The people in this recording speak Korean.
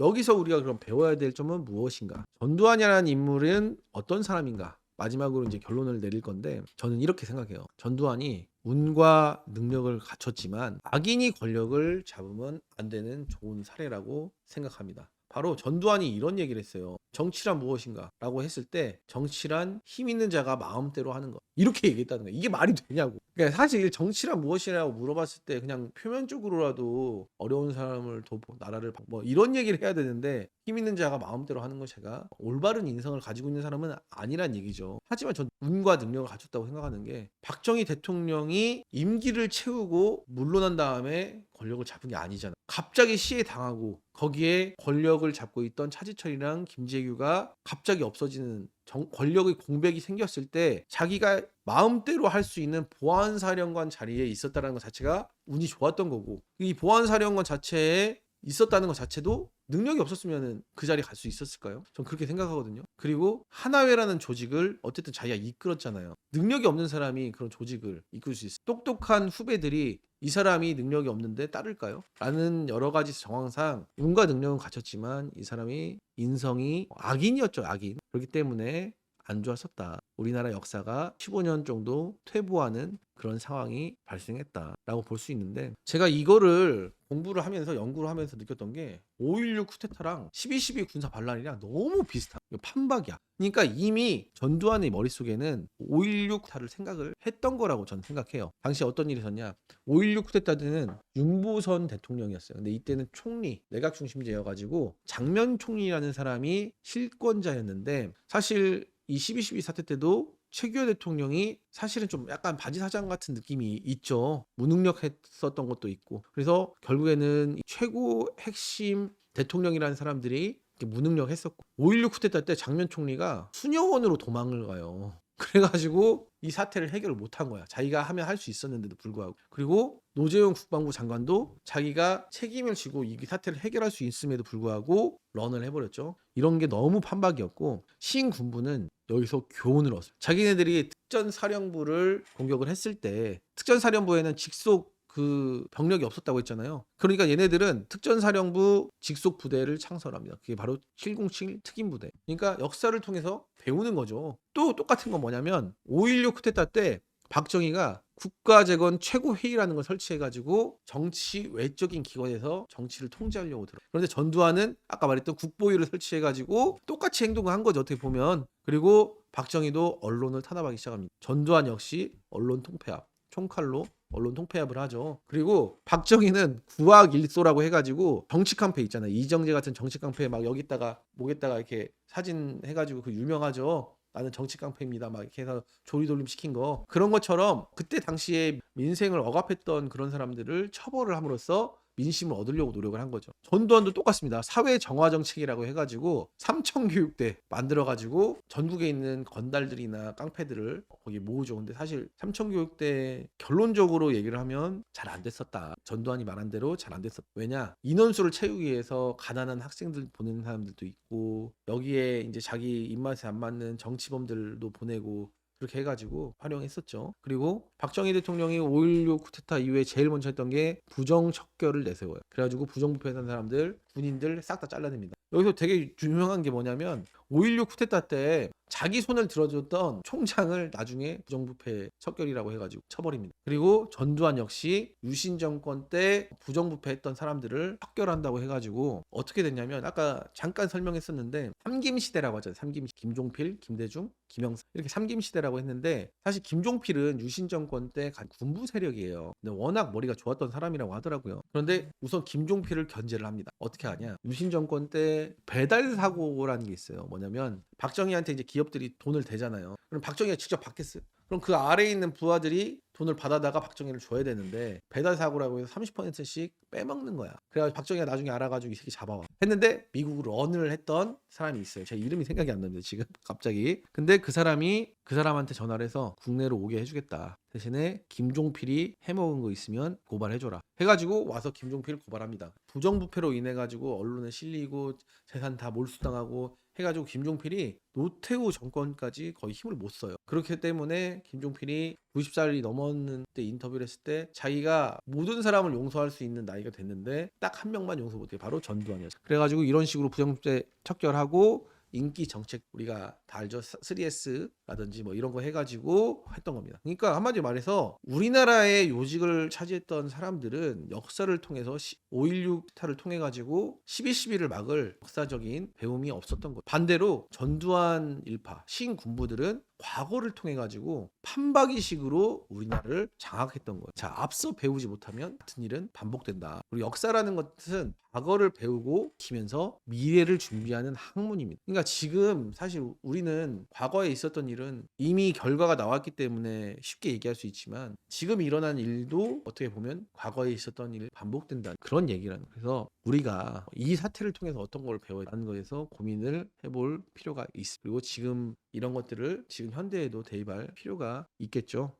여기서 우리가 그럼 배워야 될 점은 무엇인가? 전두환이라는 인물은 어떤 사람인가? 마지막으로 이제 결론을 내릴 건데 저는 이렇게 생각해요. 전두환이 운과 능력을 갖췄지만 악인이 권력을 잡으면 안 되는 좋은 사례라고 생각합니다. 바로 전두환이 이런 얘기를 했어요. 정치란 무엇인가? 라고 했을 때 정치란 힘 있는 자가 마음대로 하는 것. 이렇게 얘기했다는 거예요. 이게 말이 되냐고. 그러니까 사실 정치란 무엇이라고 물어봤을 때 그냥 표면적으로라도 어려운 사람을 돕고 나라를 바- 뭐 이런 얘기를 해야 되는데 힘 있는 자가 마음대로 하는 것 제가 올바른 인성을 가지고 있는 사람은 아니란 얘기죠. 하지만 전 운과 능력을 갖췄다고 생각하는 게 박정희 대통령이 임기를 채우고 물러난 다음에 권력을 잡은 게 아니잖아. 갑자기 시해 당하고 거기에 권력을 잡고 있던 차지철이랑 김재규가 갑자기 없어지는 정- 권력의 공백이 생겼을 때 자기가 마음대로 할 수 있는 보안사령관 자리에 있었다는 것 자체가 운이 좋았던 거고 이 보안사령관 자체에 있었다는 것 자체도 능력이 없었으면 그 자리에 갈 수 있었을까요? 전 그렇게 생각하거든요. 그리고 하나회라는 조직을 어쨌든 자기가 이끌었잖아요. 능력이 없는 사람이 그런 조직을 이끌 수 있어. 똑똑한 후배들이 이 사람이 능력이 없는데 따를까요? 라는 여러 가지 정황상 운과 능력은 갖췄지만 이 사람이 인성이 악인이었죠, 악인. 그렇기 때문에 안 좋았었다. 우리나라 역사가 15년 정도 퇴보하는 그런 상황이 발생했다라고 볼 수 있는데 제가 이거를 공부를 하면서 연구를 하면서 느꼈던 게 5.16 쿠데타랑 12.12 군사 반란이랑 너무 비슷한 판박이야. 그러니까 이미 전두환의 머릿속에는 5.16 쿠데타를 생각을 했던 거라고 저는 생각해요. 당시 어떤 일이 있었냐. 5.16 쿠데타 때는 윤보선 대통령이었어요. 근데 이때는 총리, 내각 중심제여가지고 장면 총리라는 사람이 실권자였는데 사실 이 12.12 사태 때도 최규호 대통령이 사실은 좀 약간 바지 사장 같은 느낌이 있죠. 무능력했었던 것도 있고. 그래서 결국에는 이 최고 핵심 대통령이라는 사람들이 무능력했었고 5.16 쿠데타 때 장면 총리가 수녀원으로 도망을 가요. 그래가지고 이 사태를 해결을 못한 거야. 자기가 하면 할 수 있었는데도 불구하고. 그리고 노재용 국방부 장관도 자기가 책임을 지고 이 사태를 해결할 수 있음에도 불구하고 런을 해버렸죠. 이런 게 너무 판박이었고 신군부는 여기서 교훈을 얻었어요. 자기네들이 특전사령부를 공격을 했을 때 특전사령부에는 직속 그 병력이 없었다고 했잖아요. 그러니까 얘네들은 특전사령부 직속 부대를 창설합니다. 그게 바로 707 특임부대. 그러니까 역사를 통해서 배우는 거죠. 또 똑같은 건 뭐냐면 5.16 쿠데타 때 박정희가 국가재건 최고회의라는 걸 설치해가지고 정치 외적인 기관에서 정치를 통제하려고 들어. 그런데 전두환은 아까 말했던 국보위를 설치해가지고 똑같이 행동을 한 거죠. 어떻게 보면. 그리고 박정희도 언론을 탄압하기 시작합니다. 전두환 역시 언론 통폐합, 총칼로 언론 통폐합을 하죠. 그리고 박정희는 구악 일소라고 해가지고 정치 깡패 있잖아요. 이정재 같은 정치 깡패 막 여기다가 목에다가 이렇게 사진 해가지고 그 유명하죠. 나는 정치 깡패입니다. 막 이렇게 해서 조리돌림 시킨 거 그런 것처럼 그때 당시에 민생을 억압했던 그런 사람들을 처벌을 함으로써 민심을 얻으려고 노력을 한 거죠. 전두환도 똑같습니다. 사회 정화 정책이라고 해가지고 삼청 교육대 만들어가지고 전국에 있는 건달들이나 깡패들을 거기 모으죠. 근데 사실 삼청 교육대 결론적으로 얘기를 하면 잘 안 됐었다. 전두환이 말한 대로 잘 안 됐었다. 왜냐 인원수를 채우기 위해서 가난한 학생들 보내는 사람들도 있고 여기에 이제 자기 입맛에 안 맞는 정치범들도 보내고 그렇게 해가지고 활용했었죠. 그리고 박정희 대통령이 5.16 쿠데타 이후에 제일 먼저 했던 게 부정 척결을 내세워요. 그래가지고 부정부패한 사람들, 군인들 싹 다 잘라냅니다. 여기서 되게 유명한 게 뭐냐면 5.16 쿠데타 때 자기 손을 들어줬던 총장을 나중에 부정부패 척결이라고 해가지고 쳐버립니다. 그리고 전두환 역시 유신 정권 때 부정부패했던 사람들을 척결한다고 해가지고 어떻게 됐냐면 아까 잠깐 설명했었는데 삼김 시대라고 하잖아요. 삼김 시- 김종필, 김대중, 김영삼 이렇게 삼김 시대라고 했는데 사실 김종필은 유신 정권 때간 군부 세력이에요. 근데 워낙 머리가 좋았던 사람이라고 하더라고요. 그런데 우선 김종필을 견제를 합니다. 어떻게 하냐? 유신 정권 때 배달 사고라는 게 있어요. 뭐냐면 박정희한테 이제 기업들이 돈을 대잖아요. 그럼 박정희가 직접 받겠어요. 그럼 그 아래에 있는 부하들이 돈을 받아다가 박정희를 줘야 되는데 배달 사고라고 해서 30%씩 빼먹는 거야. 그래가지고 박정희가 나중에 알아가지고 이 새끼 잡아와. 했는데 미국으로 런을 했던 사람이 있어요. 제 이름이 생각이 안 납니다. 지금 갑자기. 근데 그 사람이 그 사람한테 전화를 해서 국내로 오게 해주겠다. 대신에 김종필이 해먹은 거 있으면 고발해줘라. 해가지고 와서 김종필을 고발합니다. 부정부패로 인해 가지고 언론에 실리고 재산 다 몰수당하고 해가지고 김종필이 노태우 정권까지 거의 힘을 못 써요. 그렇기 때문에 김종필이 90살이 넘어 병원 때 인터뷰를 했을 때 자기가 모든 사람을 용서할 수 있는 나이가 됐는데 딱 한 명만 용서 못해 바로 전두환이었어. 그래가지고 이런 식으로 부정부패 척결하고 인기 정책 우리가 다 알죠 3S라든지 뭐 이런 거 해가지고 했던 겁니다. 그러니까 한마디로 말해서 우리나라의 요직을 차지했던 사람들은 역사를 통해서 5.16 타를 통해 가지고 12.12를 막을 역사적인 배움이 없었던 거예요. 반대로 전두환 일파 신군부들은 과거를 통해 가지고 판박이식으로 우리나라를 장악했던 거예요. 자, 앞서 배우지 못하면 같은 일은 반복된다. 그리고 역사라는 것은 과거를 배우고 키면서 미래를 준비하는 학문입니다. 그러니까 지금 사실 우리는 과거에 있었던 일은 이미 결과가 나왔기 때문에 쉽게 얘기할 수 있지만 지금 일어난 일도 어떻게 보면 과거에 있었던 일이 반복된다. 그런 얘기라는 거예요. 그래서 우리가 이 사태를 통해서 어떤 걸 배워야 하는 거에서 고민을 해볼 필요가 있습니다. 그리고 지금 이런 것들을 지금 현대에도 대입할 필요가 있겠죠.